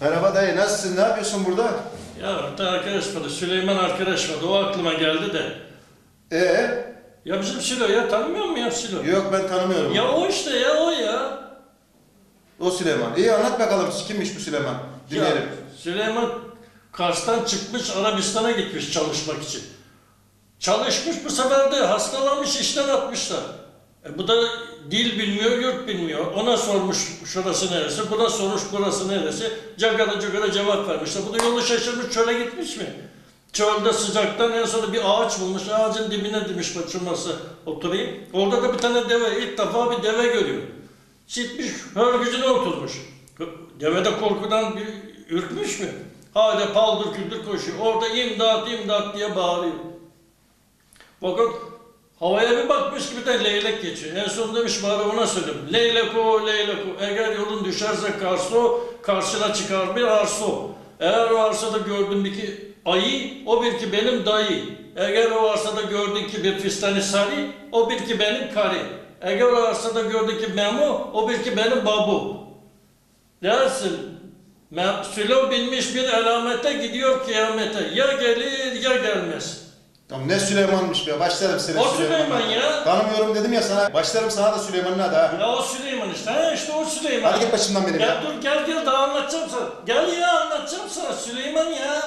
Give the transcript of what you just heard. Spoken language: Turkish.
Merhaba dayı, nasılsın? Ne yapıyorsun burada? Ya tane arkadaş vardı, Süleyman arkadaş vardı. O aklıma geldi de. Ee? Ya bizim Silo ya, tanımıyor musun ya Silo? Yok ben tanımıyorum. Ya o işte ya, o ya. O Süleyman. İyi anlat bakalım kimmiş bu Süleyman? Dinleyelim. Ya, Süleyman Kars'tan çıkmış, Arabistan'a gitmiş çalışmak için. Çalışmış bu sefer de hastalanmış, işten atmışlar. E bu da dil bilmiyor, yurt bilmiyor. Ona sormuş şurası neresi, buna sormuş burası neresi. Cagara cagara cevap vermişler. Bu da yolu şaşırmış, çöle gitmiş mi? Çölde sıcaktan en sonunda bir ağaç bulmuş. Ağacın dibine demiş başıması oturayım. Orada da bir tane deve, ilk defa bir deve görüyor. Gitmiş, hörgücüne oturmuş. Deve de korkudan bir ürkmüş mü? Hala paldır küldür koşuyor. Orada imdat imdat diye bağırıyor. Fakat havaya bir bakmış gibi de leylek geçiyor. En son demiş bari ona söyledim. Leylek o, leylek o. Eğer yolun düşerse karso, karşına çıkar bir arso. Eğer o arsada gördün bir ki ayı, o bir ki benim dayı. Eğer o arsada gördün ki bir fistani sarı, o bir ki benim karı. Eğer o arsada gördün ki memo, o bir ki benim babu. Dersin, Me- Sülo binmiş bir alamete gidiyor kıyamete. Ya gelir ya gelmez. Tamam ne Süleyman'mış be. Başlarım seni O Süleyman ya. Tanımıyorum dedim ya sana. Başlarım sana da Süleyman'ın adı ha. Ya o Süleyman işte. Ha işte o Süleyman. Hadi git başımdan benim Ya ya. dur gel gel daha anlatacağım sana. Gel ya anlatacağım sana Süleyman ya.